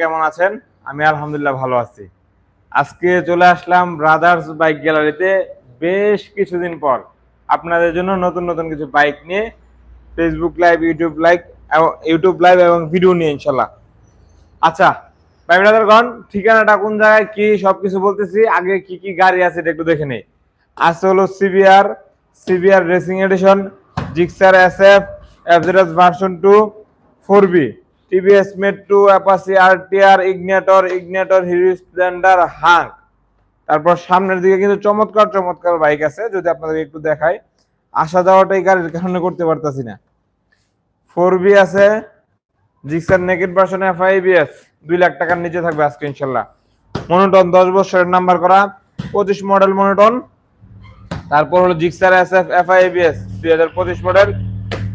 কেমন আছেন? আমি আলহামদুলিল্লাহ ভালো আছি। আজকে চলে আসলাম ব্রাদার্স বাইক গ্যালারিতে বেশ কিছুদিন পর। আপনাদের জন্য নতুন নতুন কিছু বাইক নিয়ে Facebook live YouTube live YouTube live এবং ভিডিও নিয়ে ইনশাল্লাহ আচ্ছা ভাই ব্রাদারগণ, ঠিকানাটা কোন জায়গায়, কি সবকিছু বলতেছি? আগে কি কি গাড়ি আছে এটা একটু দেখে নেই। আছে হলো CBR CBR racing edition Gixxer S F FZS version two four B TVS, metro Apache RTR, Ignitor Ignitor Hero Splendor, Hunk. তারপর সামনের দিকে কিন্তু চমৎকার চমৎকার বাইক আছে, যদি আপনাদের একটু দেখাই। আসা যাওয়াটা এই গাড়ির কারণে করতে পারতাছি না। ফোর বি আছে, জিক্সার নেকেট ভার্সন এফআইবিএস দুই লাখ টাকার নিচে থাকবে আজকে, ইনশাল্লাহ। মনোটন, দশ বছরের নাম্বার করা, পঁচিশ মডেল মনোটন। তারপর হলো জিক্সার এস এফ এফআইবিএস দুই হাজার পঁচিশ model.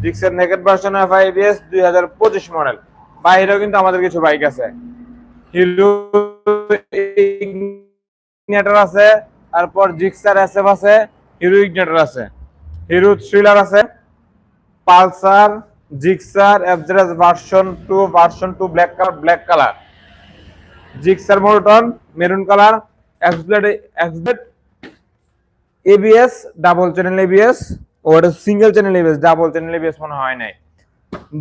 Gixxer naked version FIBS দুই হাজার পঁচিশ মডেল। বাইরেও কিন্তু আমাদের কিছু বাইক আছে। হিরো ইগনেটর আছে, তারপর জিক্সার এস এফ আছে, হিরো ইগনেটর আছে। হিরো থ্রিলার আছে, Pulsar, Gixxer FZS version two version two black colour black colour. Gixxer monotone maroon colour Xblade Xblade ABS, double channel ABS ওটা single channel ABS, double channel ABS মনে হয় নাই।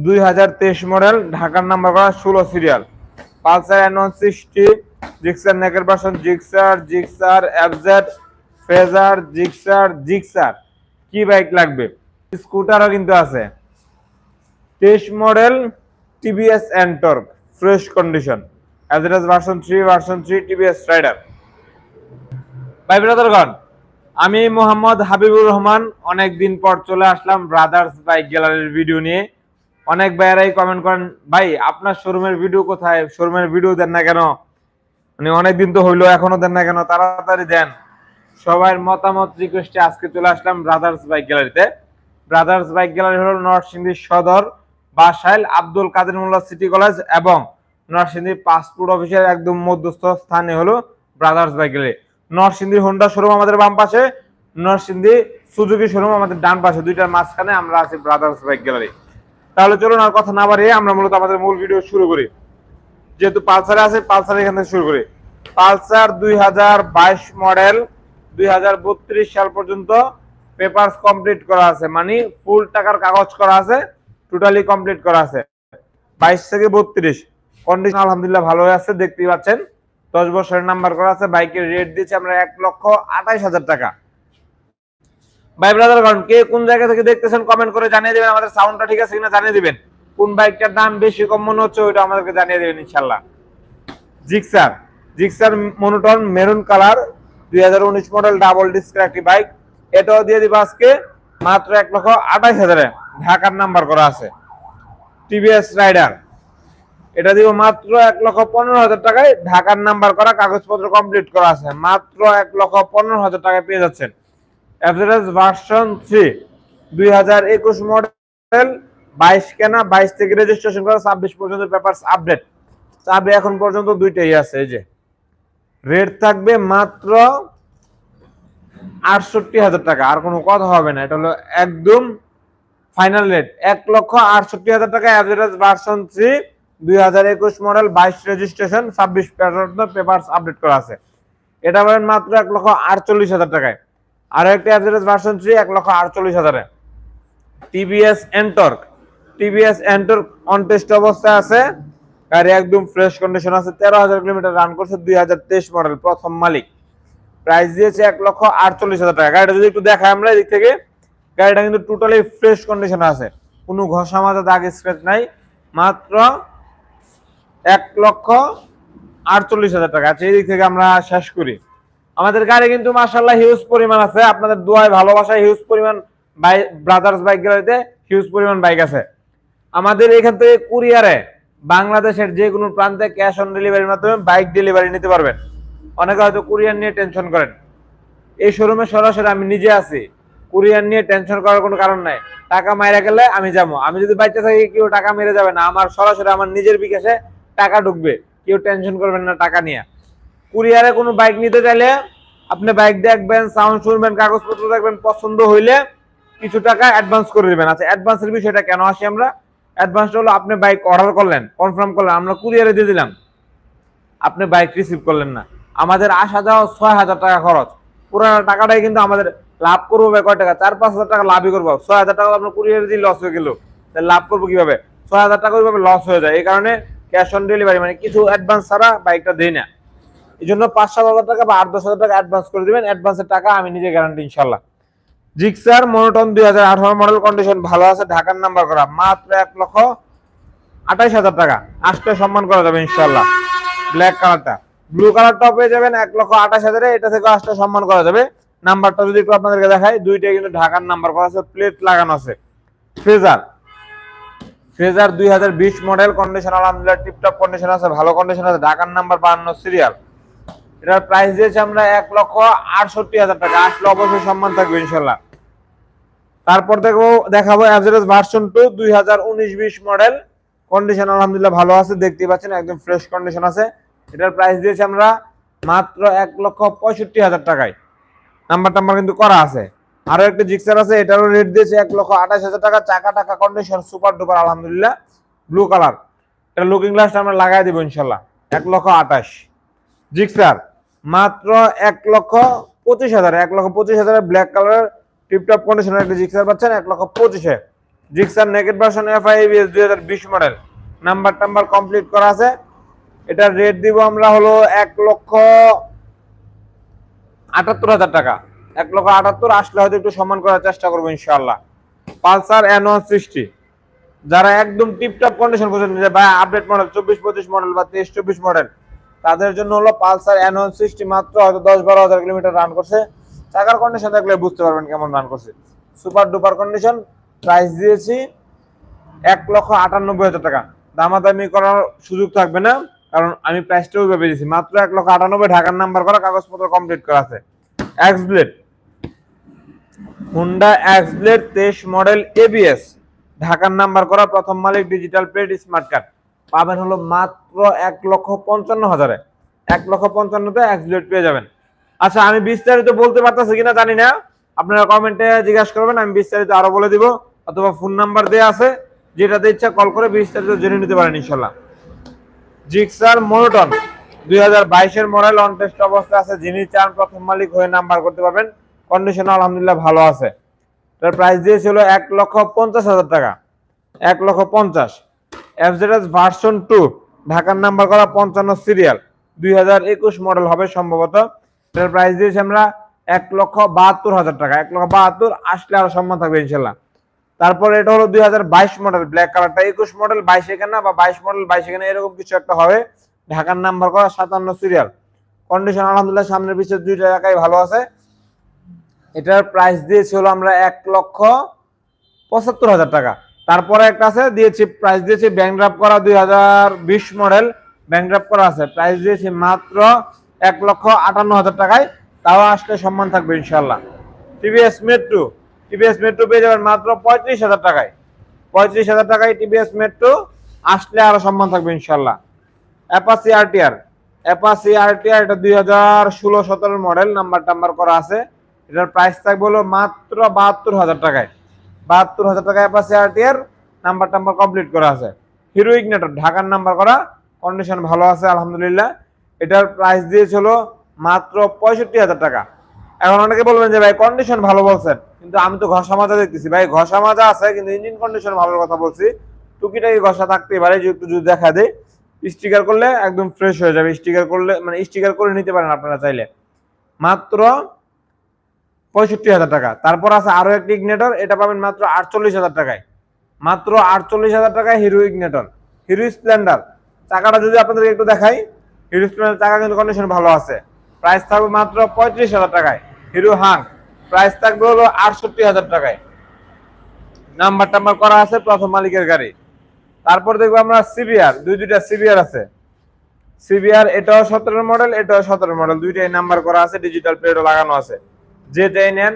দুই হাজার তেইশ model, ঢাকার নাম্বার করা ষোলো serial. Pulsar N one sixty Gixxer নেকের version Gixxer Gixxer FZ Fazer Gixxer Gixxer. কি বাইক লাগবে? স্কুটারও কিন্তু আছে। তেইশ model, TVS Ntorq, fresh condition. Address version three version three, TVS Raider. ভাই ব্রাদারগণ, আমি মোহাম্মদ হাবিবুর রহমান। অনেক দিন পর চলে আসলাম ব্রাদার্স বাইক গ্যালারির ভিডিও নিয়ে। অনেক ভাইয়ারাই কমেন্ট করেন, ভাই, আপনার শোরুমের ভিডিও কোথায়? শোরুমের ভিডিও দেন না কেন? মানে অনেকদিন তো হইল, এখনও দেন না কেন? তাড়াতাড়ি দেন। সবার মতামত রিকোয়েস্টে আজকে চলে আসলাম ব্রাদার্স বাইক গ্যালারিতে ব্রাদার্স বাইক গ্যালারি হলো নরসিংদী সদর বাসাইল আব্দুল কাদের মোল্লা সিটি কলেজ এবং নরসিংদী পাসপোর্ট অফিসের একদম মধ্যস্থ স্থানে হলো brothers bike gallery Narsingdi Honda showroom আমাদের বাম পাশে, নরসিংদী সুজুকি শোরুম আমাদের ডান পাশে। দুইটার মাঝখানে আমরা আছি ব্রাদার্স বাইক গ্যালারি তাহলে চলুন আর কথা না বাড়িয়ে আমরা মূলত আমাদের মূল ভিডিও শুরু করি। যেহেতু পালসারে আছে, পালসার এখান থেকে শুরু করি। পালসার দুই হাজার বাইশ মডেল দুই হাজার বত্রিশ সাল পর্যন্ত পেপারস কমপ্লিট করা আছে। মানে ফুল টাকার কাগজ করা আছে টোটালি কমপ্লিট করা আছে। বাইশ থেকে বত্রিশ। কন্ডিশন আলহামদুলিল্লাহ ভালো আছে, দেখতেই পাচ্ছেন। দশ বছরের নাম্বার করা আছে, বাইকের রেট দিয়েছে আমরা এক লক্ষ আঠাইশ হাজার টাকা। ভাই ব্রাদারগণ কে কোন জায়গা থেকে দেখতেছেন কমেন্ট করে জানিয়ে দিবেন, আমাদের সাউন্ডটা ঠিক আছে কিনা জানিয়ে দিবেন। কোন বাইকটার দাম বেশি, কম মনে হচ্ছে, ওইটা আমাদেরকে জানিয়ে দিবেন ইনশাল্লাহ Gixxer Gixxer monotone maroon colour দুই হাজার উনিশ মডেল ডাবল ডিস্কের একটি বাইক এটাও দিয়ে দিব আজকে মাত্র এক লক্ষ আঠাইশ হাজারে। ঢাকার নাম্বার করা আছে। টিভিএস রাইডার এটা দিব মাত্র এক লক্ষ পনেরো হাজার টাকায়। ঢাকার নাম্বার করা, কাগজপত্র কমপ্লিট করা আছে। মাত্র এক লক্ষ পনেরো হাজার টাকায় পেয়ে যাচ্ছেন। এভারেজ ভার্সন থ্রি দুই হাজার একুশ মডেল বাইশ কেনা, বাইশ থেকে রেজিস্ট্রেশন করা, ছাব্বিশ পর্যন্ত পেপারস আপডেট চাবি এখন পর্যন্ত দুইটাই আছে, এই যে। রেট থাকবে মাত্র আটষট্টি হাজার টাকা। আর কোনো কথা হবে না, এটা হলো একদম ফাইনাল রেট এক লক্ষ আটষট্টি হাজার টাকা অ্যাভারেজ ভার্সন থ্রি দুই হাজার একুশ মডেল বাইশ রেজিস্ট্রেশন ছাব্বিশ পর্যন্ত পেপারস আপডেট করা আছে। এটা পাবেন মাত্র এক লক্ষ আটচল্লিশ হাজার টাকায়। আর একটা অ্যাভারেজ ভার্সন থ্রি এক লক্ষ আটচল্লিশ হাজারে। TVS Ntorq TVS Ntorq on test অবস্থায় আছে। গাড়ি একদম ফ্রেশ কন্ডিশন আছে। তেরো হাজার কিলোমিটার রান করছে দুই হাজার তেইশ মডেল প্রথম মালিক। প্রাইস দিয়েছে এক লক্ষ আটচল্লিশ হাজার টাকা। গাড়িটা যদি একটু দেখাই আমরা এদিক থেকে, গাড়িটা কিন্তু টোটালি ফ্রেশ কন্ডিশন আছে। কোনো ঘষা মাজা, দাগ স্ক্র্যাচ নাই। মাত্র এক লক্ষ আটচল্লিশ হাজার টাকা। আচ্ছা এই দিক থেকে আমরা শেষ করি। আমাদের গাড়ি কিন্তু মাসাল্লাহ হিউজ পরিমাণ আছে। আপনাদের দোয়ায় ভালোবাসায় হিউজ পরিমাণ ব্রাদার্স বাইক গ্যালারিতে হিউজ পরিমাণ বাইক আছে। আমাদের এখান থেকে কুরিয়ারে বাংলাদেশের যে কোনো প্রান্তে ক্যাশ অন ডেলিভারির মাধ্যমে বাইক ডেলিভারি নিতে পারবেন। অনেকে হয়তো কুরিয়ার নিয়ে টেনশন করেন। এই শোরুমে সরাসরি আমি নিজে আছি। কুরিয়ার নিয়ে টেনশন করার কোনো কারণ নাই। টাকা মাইরা গেলে আমি যাব। আমি যদি বাইতে থাকি, কেউ টাকা মেরে যাবে না। আমার সরাসরি আমার নিজের বিকাশে টাকা ঢুকবে। কেউ টেনশন করবেন না টাকা নিয়ে। কুরিয়ারে কোনো বাইক নিতে চাইলে আপনি বাইক দেখবেন সাউন্ড শুনবেন, কাগজপত্র দেখবেন, পছন্দ হইলে কিছু টাকা অ্যাডভান্স করে দিবেন। আচ্ছা অ্যাডভান্সের বিষয়টা কেন আসি আমরা? অ্যাডভান্সটা হলো আপনি বাইক অর্ডার করলেন কনফার্ম করলেন, আমরা কুরিয়ারে দিয়ে দিলাম। আপনি বাইক রিসিভ করলেন না। আমাদের আসা যাওয়া ছয় হাজার টাকা খরচ। পুরানো টাকাটাই কিন্তু আমাদের লাভ করব ভাই কয় টাকা? চার, পাঁচ হাজার টাকা লাভই করব ছয় হাজার টাকা আপনার কুরিয়ারে দিয়ে লস হয়ে গেল। তাহলে লাভ করব কীভাবে? ছয় হাজার টাকা ওইভাবে লস হয়ে যায়। এই কারণে ক্যাশ অন ডেলিভারি মানে কিছু অ্যাডভান্স ছাড়া বাইকটা দেই না। এই জন্য পাঁচ, সাত হাজার টাকা বা আট, দশ হাজার টাকা অ্যাডভান্স করে দিবেন। অ্যাডভান্সের টাকা আমি নিজে গ্যারান্টি ইনশাল্লাহ জিক্সার মনোটন দুই হাজার আঠারো মডেল কন্ডিশন ভালো আছে, ঢাকার নাম্বার করা। মাত্র এক লক্ষ আঠাইশ হাজার টাকা। আসলে সম্মান করা যাবে ইনশাল্লাহ ব্ল্যাক কালারটা ব্লু কালারটাও পেয়ে যাবেন এক লক্ষ আঠাশ হাজারে। এটা থেকে আসলে সম্মান করা যাবে। নাম্বারটা যদি একটু আপনাদেরকে দেখাই, দুইটাই কিন্তু ঢাকার নাম্বার করা আছে প্লেট লাগানো আছে। ফ্রেজার ফ্রেজার দুই হাজার বিশ মডেল কন্ডিশন আলহামদুলিল্লাহ টিপটপ কন্ডিশন আছে, ভালো কন্ডিশন আছে, ঢাকার নাম্বার বাহান্ন সিরিয়াল এটার প্রাইস দিয়েছি আমরা এক লক্ষ আটষট্টি হাজার টাকা। আসলে অবশ্যই সম্মান থাকবে ইনশাল্লাহ তারপর দেখব দেখাবো অ্যাভারেজ ভার্সন টু দুই হাজার উনিশ বিশ মডেল কন্ডিশন আলহামদুলিল্লাহ ভালো আছে দেখতে পাচ্ছেন, একদম ফ্রেশ কন্ডিশন আছে। এটার প্রাইস দিয়েছি আমরা মাত্র এক লক্ষ পঁয়ষট্টি হাজার টাকায়। নাম্বার টাম্বার কিন্তু করা আছে। আরও একটা জিক্সার আছে, এটারও রেট দিয়েছে এক লক্ষ আঠাশ হাজার টাকা। চাকা টাকা কন্ডিশন সুপার ডুপার আলহামদুলিল্লাহ। ব্লু কালার এটা লুকিং গ্লাসটা আমরা লাগাই দেবো ইনশাল্লাহ এক লক্ষ আঠাশ। জিক্সার। মাত্র এক লক্ষ পঁচিশ হাজার, এক লক্ষ পঁচিশ হাজারের ব্ল্যাক কালার টিপটপ কন্ডিশনের একটা জিক্সার পাচ্ছেন, এক লক্ষ পঁচিশে। Gixxer naked version F I BS দুই হাজার বিশ মডেল নাম্বার টাম্বার কমপ্লিট করা আছে। এটার রেট দিব আমরা হলো এক লক্ষ আটাত্তর হাজার টাকা। এক লক্ষ আটাত্তর আসলে হয়তো একটু সম্মান করার চেষ্টা করব ইনশাল্লাহ পালসার ওয়ান সিক্সটি যারা একদম টিপটপ কন্ডিশন করছেন, যে ভাই আপডেট মডেল চব্বিশ পঁচিশ মডেল বা তেইশ, চব্বিশ মডেল তাদের জন্য হলো পালসার ওয়ান সিক্সটি মাত্র হয়তো দশ বারো হাজার কিলোমিটার রান করছে। চাকার কন্ডিশন দেখলে বুঝতে পারবেন কেমন রান করছে। সুপার ডুপার কন্ডিশন প্রাইস দিয়েছি এক লক্ষ আটানব্বই হাজার টাকা। দামাদামি করার সুযোগ থাকবে না, কারণ আমি প্রাইসটা ওইভাবে দিয়েছি। মাত্র এক লক্ষ আটানব্বই, ঢাকার নাম্বার করা, কাগজপত্র কমপ্লিট করা আছে। X blade Honda X blade তেইশ মডেল এবিএস ঢাকার নাম্বার করা প্রথম মালিক ডিজিটাল প্লেট স্মার্ট কার্ড পাবেন হলো মাত্র এক লক্ষ পঞ্চান্ন হাজারে। এক লক্ষ পঞ্চান্নতে ব্লেড পেয়ে যাবেন। আচ্ছা আমি বিস্তারিত বলতে পারতেছি কিনা জানি না। আপনারা কমেন্টে জিজ্ঞাসা করবেন, আমি বিস্তারিত আরও বলে দিব। অথবা ফোন নাম্বার দেওয়া আছে, যেটাতে ইচ্ছা কল করে বিস্তারিত জেনে নিতে পারেন ইনশাল্লাহ। জিক্সার মোনোটন, দুই হাজার বাইশের মডেল অন টেস্ট অবস্থায় আছে। যিনি চান প্রথম মালিক হয়ে নাম্বার করতে পারবেন। কন্ডিশন আলহামদুলিল্লাহ ভালো আছে। তার প্রাইস দিয়েছিল এক লক্ষ পঞ্চাশ হাজার টাকা। এক লক্ষ পঞ্চাশ। এফজেডএস ভার্সন টু ঢাকার নাম্বার করা পঞ্চান্ন সিরিয়াল দুই হাজার একুশ মডেল হবে সম্ভবত। এটার প্রাইস দিয়েছি আমরা এক লক্ষ বাহাত্তর হাজার টাকা। এক লক্ষ বাহাত্তর আসলে আরও সম্মান থাকবে ইনশাল্লাহ। তারপর এটা হলো দুই হাজার বাইশ মডেল ব্ল্যাক কালারটা একুশ মডেল বাইশ এখানে বা বাইশ মডেল বাইশ এখানে এরকম কিছু একটা হবে। ঢাকার নাম্বার করা সাতান্ন সিরিয়াল কন্ডিশন আলহামদুলিল্লাহ সামনের পিছের দুইটা এলাকায় ভালো আছে। এটার প্রাইস দিয়েছিল আমরা এক লক্ষ পঁচাত্তর হাজার টাকা। তারপরে একটা আছে, দিয়েছি প্রাইস দিয়েছি ব্যাংক ড্রাফ করা দুই হাজার বিশ মডেল ব্যাংক ড্রাফ করা আছে। প্রাইস দিয়েছি মাত্র এক লক্ষ আটান্ন হাজার টাকায়, তাও আসলে সম্মান থাকবে ইনশাল্লাহ টিভিএস মেট্রো টিভিএস মেট্রো পেয়ে যাবেন মাত্র পঁয়ত্রিশ হাজার টাকায়। পঁয়ত্রিশ হাজার টাকায় টিভিএস মেট্রো আসলে আরও সম্মান থাকবে ইনশাল্লাহ অ্যাপাসি আরটিআর অ্যাপাসি আরটিআর এটা দুই হাজার ষোলো সতেরো মডেল নাম্বার টাম্বার করা আছে। এটার প্রাইস থাকবে হলো মাত্র বাহাত্তর হাজার টাকায়। বাহাত্তর হাজার টাকা অ্যাপাসি আরটিআর নাম্বার টাম্বার কমপ্লিট করা আছে। হিরো ইগনেটর ঢাকার নাম্বার করা। কন্ডিশন ভালো আছে, আলহামদুলিল্লাহ। এটার প্রাইস দিয়েছিল মাত্র পঁয়ষট্টি হাজার টাকা। এখন অনেকে বলবেন যে, ভাই কন্ডিশন ভালো বলছেন। কিন্তু আমি তো ঘষা মাজা দেখতেছি। ভাই, ঘষা মাজা আছে, কিন্তু ইঞ্জিন কন্ডিশন ভালো কথা বলছি। টুকিটাকি ঘষা থাকতেই পারে যে একটু যদি দেখা দেয় স্টিকার করলে একদম ফ্রেশ হয়ে যাবে। স্টিকার করলে মানে স্টিকার করে নিতে পারেন আপনারা চাইলে। মাত্র পঁয়ষট্টি হাজার টাকা। তারপর আছে আরও একটি ইগনেটর এটা পাবেন মাত্র আটচল্লিশ হাজার টাকায়। মাত্র আটচল্লিশ হাজার টাকায় হিরো ইগনেটর হিরো স্প্লেন্ডার চাকাটা যদি আপনাদেরকে একটু দেখাই হিরো স্প্লেন্ডার চাকা কিন্তু কন্ডিশন ভালো আছে। প্রাইস থাকবে মাত্র পঁয়ত্রিশ হাজার টাকায়। হিরো হাং প্রাইস থাকবে হলো আটষট্টি হাজার টাকায়। নাম্বার টাম্বার করা আছে প্রথম মালিকের গাড়ি। তারপর দেখব আমরা সিবিআর দুই দুইটা সিবিআর আছে। সিবিআর এটাও সতেরো মডেল এটাও সতেরো মডেল দুইটাই নাম্বার করা আছে ডিজিটাল প্লেটও লাগানো আছে। যেটাই নেন,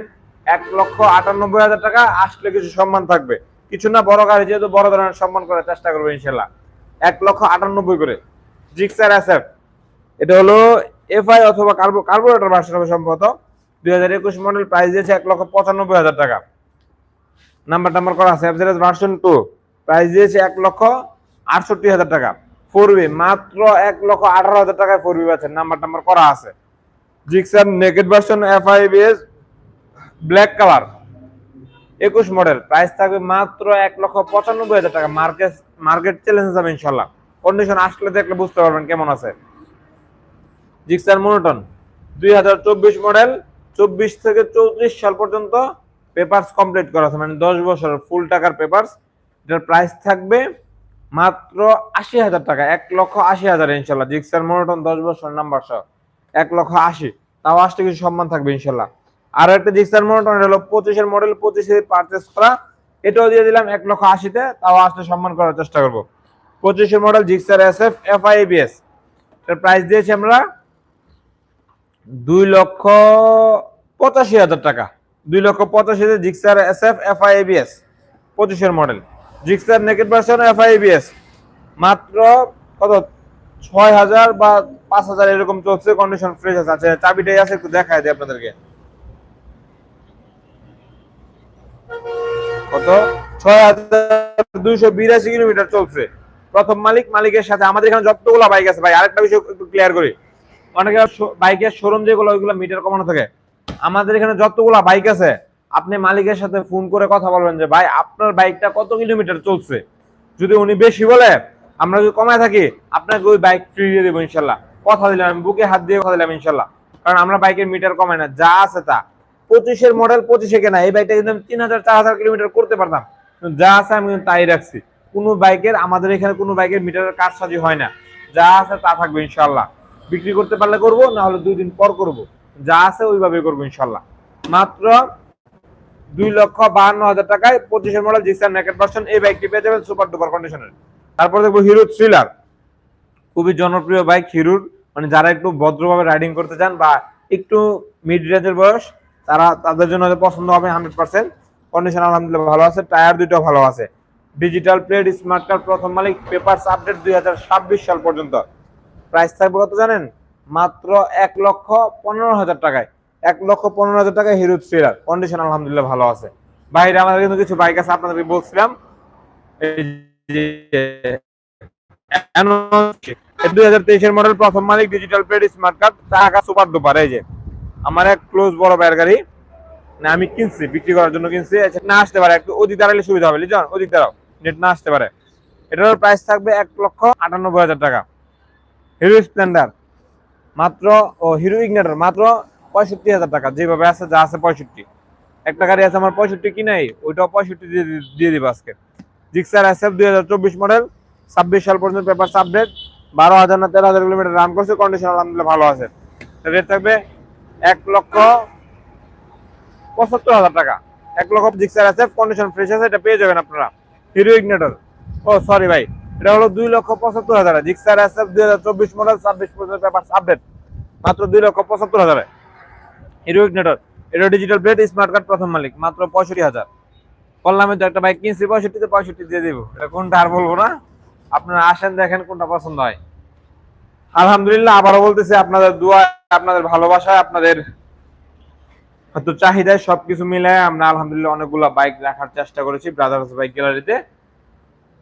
এক লক্ষ আটানব্বই হাজার টাকা, আসলে কিছু সম্মান থাকবে। কিছু না, বড় গাড়ি যেহেতু বড় ধরনের সম্মান করার চেষ্টা করব ইনশাল্লাহ এক লক্ষ আটানব্বই করে। জিক্সার এসএফ এটা হলো এফআই অথবা কার্বো কার্বোরেটর ভার্সন হবে সম্ভবত। দুই হাজার একুশ মডেল প্রাইস দিয়েছে এক লক্ষ পঁচানব্বই হাজার টাকা। নাম্বার টাম্বার করা আছে এফজেড ভার্সন টু প্রাইস দিয়েছে এক লক্ষ আটষট্টি হাজার টাকা। ফোর মাত্র এক লক্ষ আঠারো হাজার টাকায় ফোর বি পাচ্ছেন নাম্বার টাম্বার করা আছে। Gixxer naked version F I BS black colour একুশ মডেল প্রাইস থাকবে মাত্র এক লক্ষ পঁচানব্বই হাজার টাকা। মার্কেট মার্কেট চ্যালেঞ্জ যাবে ইনশাল্লাহ। কন্ডিশন আসলে দেখলে বুঝতে পারবেন কেমন আছে। জিক্সার মনোটন দুই হাজার চব্বিশ মডেল চব্বিশ থেকে চৌত্রিশ সাল পর্যন্ত পেপারস কমপ্লিট করা আছে। মানে দশ বছর ফুল টাকার পেপারস এটার প্রাইস থাকবে মাত্র আশি হাজার টাকা। এক লক্ষ আশি হাজার ইনশাল্লাহ। জিক্সার মনোটন দশ বছর নাম্বার সহ। এক লক্ষ আশি। তাও আসতে কিছু সম্মান থাকবে, ইনশাল্লাহ। আর একটা জিক্সার মনোটন হলো পঁচিশের মডেল পঁচিশে পারচেস করা। এটাও দিয়ে দিলাম এক লক্ষ আশিতে, তাও আসতে সম্মান করার চেষ্টা করব। পঁচিশের model Gixxer S F F I BS এটার প্রাইস দিয়েছি আমরা দুই লক্ষ পঁচাশি হাজার টাকা। দুই লক্ষ পঁচাশি হাজার Gixxer S F F I BS পঁচিশের model Gixxer naked version F I BS মাত্র কত? ছয় হাজার বা পাঁচ হাজার এরকম চলছে কন্ডিশন ফ্রেশ আছে। আচ্ছা চাবিটাই আছে, একটু দেখায় আপনাদেরকে। কত? ছয় হাজার দুইশো বিরাশি কিলোমিটার চলছে। প্রথম মালিক, মালিকের সাথে। আমাদের এখানে যতগুলো বাইক আছে, ভাই, আরেকটা বিষয় একটু ক্লিয়ার করি। অনেকে বাইকের শোরুম যেগুলো, ওইগুলো মিটার কমানো থাকে। আমাদের এখানে যতগুলো বাইক আছে, আপনি মালিকের সাথে ফোন করে কথা বলবেন যে, ভাই, আপনার বাইকটা কত কিলোমিটার চলছে? যদি উনি বেশি বলে, আমরা যদি কমায় থাকি, আপনাকে ওই বাইক ফ্রি দিয়ে দেবো, ইনশাল্লাহ। কথা দিলাম, আমি বুকে হাত দিয়ে কথা দিলাম ইনশাল্লাহ। কারণ আমরা বাইকের মিটার কমাই না, যা আছে তা। পঁচিশের মডেল পঁচিশে কেনা, এই বাইকটা কিন্তু আমি তিন হাজার, চার হাজার কিলোমিটার করতে পারতাম। যা আছে আমি তাই রাখছি। কোনো বাইকের, আমাদের এখানে কোনো বাইকের মিটারের কাজসাজি হয় না। যা আছে তা থাকবে ইনশাল্লাহ। বিক্রি করতে পারলে করব না হলে দুই দিন পর করব। যা আছে ওইভাবে করব ইনশাল্লাহ। মাত্র দুই লক্ষ বাহান্ন হাজার টাকায় পঁচিশের মডেল ভার্সন এই বাইকটি পেয়ে যাবেন সুপার ডুপার কন্ডিশনের তারপর দেখব হিরো থ্রিলার খুবই জনপ্রিয় বাইক হিরুর মানে যারা একটু ভদ্রভাবে রাইডিং করতে চান বা একটু মিড রেঞ্জের বয়স, তারা তাদের জন্য পছন্দ হবে হান্ড্রেড পার্সেন্ট কন্ডিশন আলহামদুলিল্লাহ ভালো আছে, টায়ার দুইটাও ভালো আছে। ডিজিটাল প্লেট স্মার্ট কার্ড প্রথম মালিক পেপারস আপডেট দু হাজার ছাব্বিশ সাল পর্যন্ত। প্রাইস থাকবে কত জানেন? মাত্র এক লক্ষ পনেরো হাজার টাকায়। এক লক্ষ পনেরো হাজার টাকায় হিরো থ্রিলার কন্ডিশন আলহামদুলিল্লাহ ভালো আছে। বাইরে আমাদের কিন্তু কিছু বাইক আছে, আপনাদেরকে বলছিলাম। মডেল প্রথম মালিক ডিজিটাল প্লেট স্মার্ট কার্ড টাকা সুপার ডুপার, এই যে। আমার এক ক্লোজ বড় ভাইয়ের গাড়ি না আমি কিনছি, বিক্রি করার জন্য কিনছি না আসতে পারে, একটু ওদিক দাঁড়ালে সুবিধা হবে, লিজন ওদিক দাঁড়াও নেট না আসতে পারে। এটার প্রাইস থাকবে এক লক্ষ আটানব্বই হাজার টাকা। হিরো স্প্লেন্ডার মাত্র, ও হিরো ইগনেটর মাত্র পঁয়ষট্টি হাজার টাকা, যেভাবে আছে, যা আছে, পঁয়ষট্টি। একটা গাড়ি আছে, আমার পঁয়ষট্টি কিনাই, ওইটাও পঁয়ষট্টি দিয়ে দিয়ে দিব আজকে। জিক্সার এস এফ দুই হাজার চব্বিশ মডেল ছাব্বিশ সাল পর্যন্ত পেপার আপডেট বারো হাজার না তেরো হাজার কিলোমিটার রান করছে কন্ডিশন আলহামদুলিল্লাহ ভালো আছে। রেট থাকবে এক লক্ষ পঁচাত্তর হাজার টাকা। এক লক্ষ জিক্সার এফ কন্ডিশন ফ্রেশ আছে, এটা পেয়ে যাবেন আপনারা। হিরো ইগনেটর ও সরি ভাই, এটা হলো দুই লক্ষ পঁচাত্তর হাজার। জিক্সার এফ দুই হাজার চব্বিশ মডেল ছাব্বিশ পর্যন্ত পেপার আপডেট মাত্র দুই লক্ষ পঁচাত্তর হাজারে। হিরো ইগনেটর এটা ডিজিটাল প্লেট স্মার্ট কার্ড প্রথম মালিক, মাত্র পঁয়ষট্টি হাজার। বললাম তো একটা বাইক কিনছি, পঁয়ষট্টিতে পঁয়ষট্টি দিয়ে দিব। এটা কোনটা আর বলব না? আপনারা আসেন, দেখেন কোনটা পছন্দ হয়। আলহামদুলিল্লাহ, আবারও বলতেছি, আপনাদের দোয়া, আপনাদের ভালোবাসায়, আপনাদের হয়তো চাহিদায় সবকিছু মিলে আমরা আলহামদুলিল্লাহ অনেকগুলো বাইক রাখার চেষ্টা করেছি ব্রাদার্স বাইক গ্যালারিতে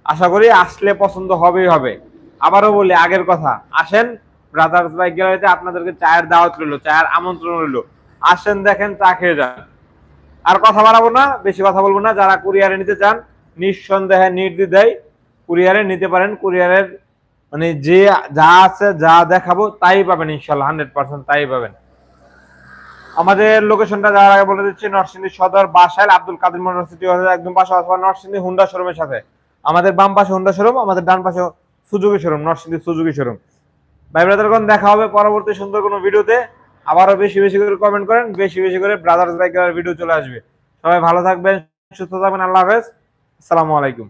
আশা করি আসলে পছন্দ হবেই হবে। আবারও বলি, আগের কথা, আসেন ব্রাদার্স বাইক গ্যালারিতে আপনাদেরকে চায়ের দাওয়াত রইল, চায়ের আমন্ত্রণ রইল। আসেন, দেখেন, চা খেয়ে যান। আর কথা বাড়াবো না, বেশি কথা বলব না, যারা কুরিয়ারে নিতে চান, নিঃসন্দেহে নির্দ্বিধায় কুরিয়ারে নিতে পারেন। কুরিয়ারের মানে যে যা আছে, যা দেখাবো, তাই পাবেন ইনশাল্লাহ, হান্ড্রেড পার্সেন্ট তাই পাবেন। আমাদের লোকেশনটা যাওয়ার আগে বলে দিচ্ছি, নরসিংদী সদর বাসাইল আব্দুল কাদের মোটর সিটি একদম পাশে অথবা নরসিংদী হুন্ডা শোরুমের সাথে। আমাদের বাম পাশে হুন্ডা শোরুম, আমাদের ডান পাশে Suzuki showroom, Narsingdi Suzuki showroom. ভাই ব্রাদারগণ, দেখা হবে পরবর্তী সুন্দর কোনো ভিডিওতে। আবারও বেশি বেশি করে কমেন্ট করেন, বেশি বেশি করে ব্রাদার্স বাইকের ভিডিও চলে আসবে। সবাই ভালো থাকবেন, সুস্থ থাকবেন, আল্লাহ হাফেজ। আসসালামু আলাইকুম।